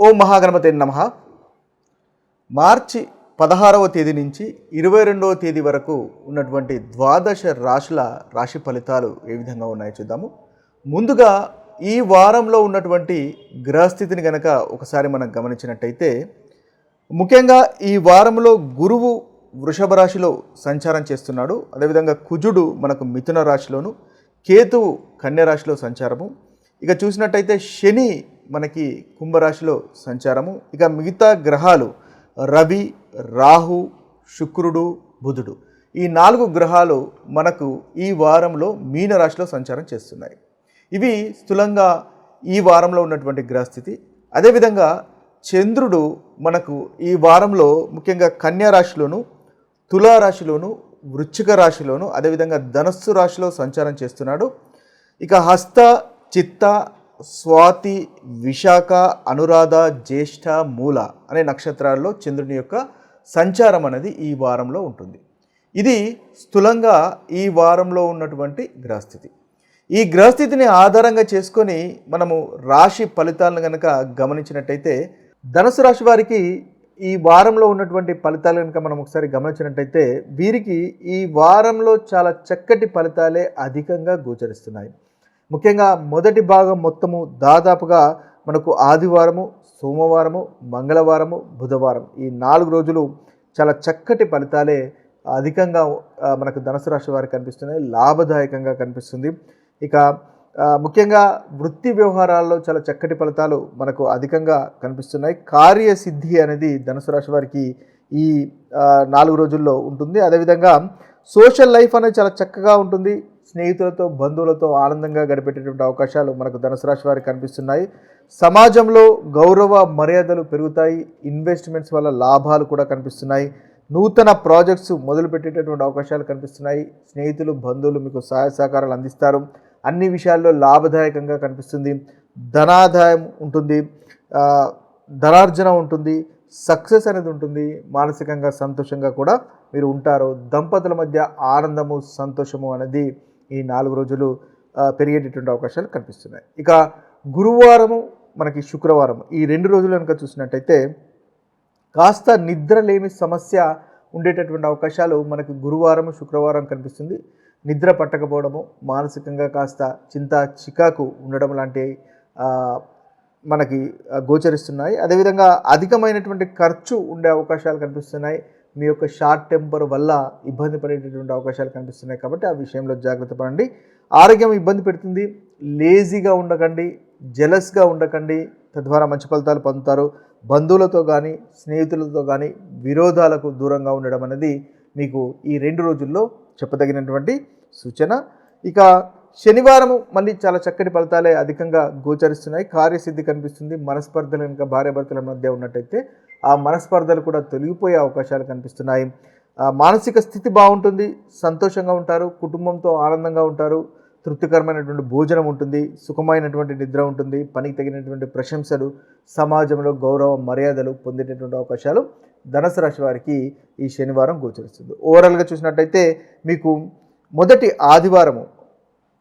ఓం మహాగణపతి నమ. మార్చి పదహారవ తేదీ నుంచి ఇరవై రెండవ తేదీ వరకు ఉన్నటువంటి ద్వాదశ రాశుల రాశి ఫలితాలు ఏ విధంగా ఉన్నాయో చూద్దాము. ముందుగా ఈ వారంలో ఉన్నటువంటి గ్రహస్థితిని గనక ఒకసారి మనం గమనించినట్టయితే ముఖ్యంగా ఈ వారంలో గురువు వృషభ రాశిలో సంచారం చేస్తున్నాడు. అదేవిధంగా కుజుడు మనకు మిథున రాశిలోను కేతువు కన్య రాశిలో సంచారము. ఇక చూసినట్టయితే శని మనకి కుంభరాశిలో సంచారము. ఇక మిగతా గ్రహాలు రవి రాహు శుక్రుడు బుధుడు. ఈ నాలుగు గ్రహాలు మనకు ఈ వారంలో మీన రాశిలో సంచారం చేస్తున్నాయి. ఇవి స్థూలంగా ఈ వారంలో ఉన్నటువంటి గ్రహస్థితి. అదేవిధంగా చంద్రుడు మనకు ఈ వారంలో ముఖ్యంగా కన్యారాశిలోను తులారాశిలోను వృశ్చిక రాశిలోను అదేవిధంగా ధనస్సు రాశిలో సంచారం చేస్తున్నాడు. ఇక హస్త చిత్త స్వాతి విశాఖ అనురాధ జ్యేష్ఠ మూల అనే నక్షత్రాల్లో చంద్రుని యొక్క సంచారం అనేది ఈ వారంలో ఉంటుంది. ఇది స్థూలంగా ఈ వారంలో ఉన్నటువంటి గ్రహస్థితి. ఈ గ్రహస్థితిని ఆధారంగా చేసుకొని మనము రాశి ఫలితాలను కనుక గమనించినట్టయితే ధనుసు రాశి వారికి ఈ వారంలో ఉన్నటువంటి ఫలితాలు కనుక మనం ఒకసారి గమనించినట్టయితే వీరికి ఈ వారంలో చాలా చక్కటి ఫలితాలే అధికంగా గోచరిస్తున్నాయి. ముఖ్యంగా మొదటి భాగం మొత్తము దాదాపుగా మనకు ఆదివారము సోమవారము మంగళవారము బుధవారం ఈ నాలుగు రోజులు చాలా చక్కటి ఫలితాలే అధికంగా మనకు ధనుసు రాశి వారికి కనిపిస్తున్నాయి. లాభదాయకంగా కనిపిస్తుంది. ఇక ముఖ్యంగా వృత్తి వ్యవహారాల్లో చాలా చక్కటి ఫలితాలు మనకు అధికంగా కనిపిస్తున్నాయి. కార్యసిద్ధి అనేది ధనుసు రాశి వారికి ఈ నాలుగు రోజుల్లో ఉంటుంది. అదేవిధంగా సోషల్ లైఫ్ అనేది చాలా చక్కగా ఉంటుంది. స్నేహితులతో బంధువులతో ఆనందంగా గడిపేటటువంటి అవకాశాలు మనకు ధనుసు రాశి వారికి కనిపిస్తున్నాయి. సమాజంలో గౌరవ మర్యాదలు పెరుగుతాయి. ఇన్వెస్ట్మెంట్స్ వల్ల లాభాలు కూడా కనిపిస్తున్నాయి. నూతన ప్రాజెక్ట్స్ మొదలుపెట్టేటటువంటి అవకాశాలు కనిపిస్తున్నాయి. స్నేహితులు బంధువులు మీకు సహాయ సహకారాలు అందిస్తారు. అన్ని విషయాల్లో లాభదాయకంగా కనిపిస్తుంది. ధనాదాయం ఉంటుంది. ధనార్జన ఉంటుంది. సక్సెస్ అనేది ఉంటుంది. మానసికంగా సంతోషంగా కూడా మీరు ఉంటారు. దంపతుల మధ్య ఆనందము సంతోషము అనేది ఈ నాలుగు రోజులు పెరిగేటటువంటి అవకాశాలు కనిపిస్తున్నాయి. ఇక గురువారము మనకి శుక్రవారం ఈ రెండు రోజులు కనుక చూసినట్టయితే కాస్త నిద్రలేమి సమస్య ఉండేటటువంటి అవకాశాలు మనకి గురువారం శుక్రవారం కనిపిస్తుంది. నిద్ర పట్టకపోవడము మానసికంగా కాస్త చింత చికాకు ఉండడం లాంటి మనకి గోచరిస్తున్నాయి. అదేవిధంగా అధికమైనటువంటి ఖర్చు ఉండే అవకాశాలు కనిపిస్తున్నాయి. మీ యొక్క షార్ట్ టెంపర్ వల్ల ఇబ్బంది పడేటటువంటి అవకాశాలు కనిపిస్తున్నాయి కాబట్టి ఆ విషయంలో జాగ్రత్త పడండి. ఆరోగ్యం ఇబ్బంది పెడుతుంది. లేజీగా ఉండకండి. జెలస్గా ఉండకండి. తద్వారా మంచి ఫలితాలు పొందుతారు. బంధువులతో కానీ స్నేహితులతో కానీ విరోధాలకు దూరంగా ఉండడం అనేది మీకు ఈ రెండు రోజుల్లో చెప్పదగినటువంటి సూచన. ఇక శనివారము మళ్ళీ చాలా చక్కటి ఫలితాలే అధికంగా గోచరిస్తున్నాయి. కార్యసిద్ధి కనిపిస్తుంది. మనస్పర్ధలు కనుక భార్యాభర్తల మధ్య ఉన్నట్టయితే ఆ మనస్పర్ధలు కూడా తొలగిపోయే అవకాశాలు కనిపిస్తున్నాయి. మానసిక స్థితి బాగుంటుంది సంతోషంగా ఉంటారు కుటుంబంతో ఆనందంగా ఉంటారు తృప్తికరమైనటువంటి భోజనం ఉంటుంది సుఖమైనటువంటి నిద్ర ఉంటుంది పనికి తగినటువంటి ప్రశంసలు సమాజంలో గౌరవ మర్యాదలు పొందేటటువంటి అవకాశాలు ధనసు రాశి వారికి ఈ శనివారం గోచరిస్తుంది. ఓవరాల్గా చూసినట్టయితే మీకు మొదటి ఆదివారము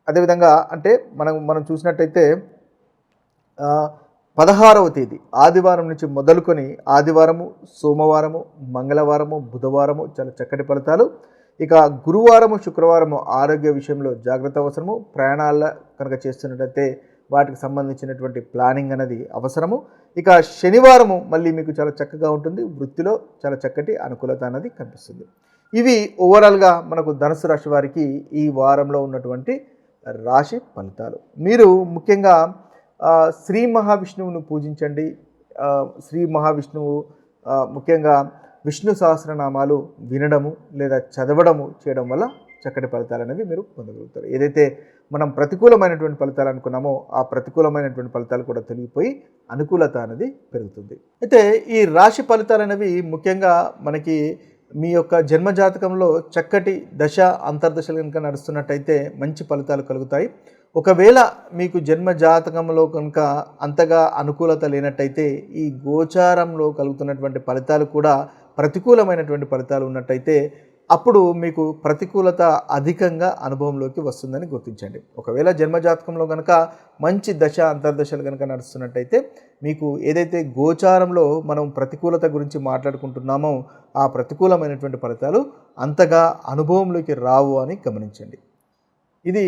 అదేవిధంగా అంటే మనం మనం చూసినట్టయితే పదహారవ తేదీ ఆదివారం నుంచి మొదలుకొని ఆదివారము సోమవారము మంగళవారము బుధవారము చాలా చక్కటి ఫలితాలు. ఇక గురువారము శుక్రవారము ఆరోగ్య విషయంలో జాగ్రత్త అవసరము. ప్రయాణాల కనుక చేస్తున్నట్లయితే వాటికి సంబంధించినటువంటి ప్లానింగ్ అనేది అవసరము. ఇక శనివారము మళ్ళీ మీకు చాలా చక్కగా ఉంటుంది. వృత్తిలో చాలా చక్కటి అనుకూలత అనేది కనిపిస్తుంది. ఇవి ఓవరాల్గా మనకు ధనుసు రాశి వారికి ఈ వారంలో ఉన్నటువంటి రాశి ఫలితాలు. మీరు ముఖ్యంగా శ్రీ మహావిష్ణువును పూజించండి. శ్రీ మహావిష్ణువు ముఖ్యంగా విష్ణు సహస్రనామాలు వినడము లేదా చదవడము చేయడం వల్ల చక్కటి ఫలితాలు అనేవి మీరు పొందగలుగుతారు. ఏదైతే మనం ప్రతికూలమైనటువంటి ఫలితాలు అనుకున్నామో ఆ ప్రతికూలమైనటువంటి ఫలితాలు కూడా తొలగిపోయి అనుకూలత అనేది పెరుగుతుంది. అయితే ఈ రాశి ఫలితాలు అనేవి ముఖ్యంగా మనకి మీ యొక్క జన్మజాతకంలో చక్కటి దశ అంతర్దశలు కనుక నడుస్తున్నట్టయితే మంచి ఫలితాలు కలుగుతాయి. ఒకవేళ మీకు జన్మ జాతకంలో కనుక అంతగా అనుకూలత లేనట్టయితే ఈ గోచారంలో కలుగుతున్నటువంటి ఫలితాలు కూడా ప్రతికూలమైనటువంటి ఫలితాలు ఉన్నట్టయితే అప్పుడు మీకు ప్రతికూలత అధికంగా అనుభవంలోకి వస్తుందని గుర్తించండి. ఒకవేళ జన్మజాతకంలో కనుక మంచి దశ అంతర్దశలు కనుక నడుస్తున్నట్టయితే మీకు ఏదైతే గోచారంలో మనం ప్రతికూలత గురించి మాట్లాడుకుంటున్నామో ఆ ప్రతికూలమైనటువంటి ఫలితాలు అంతగా అనుభవంలోకి రావు అని గమనించండి. ఇది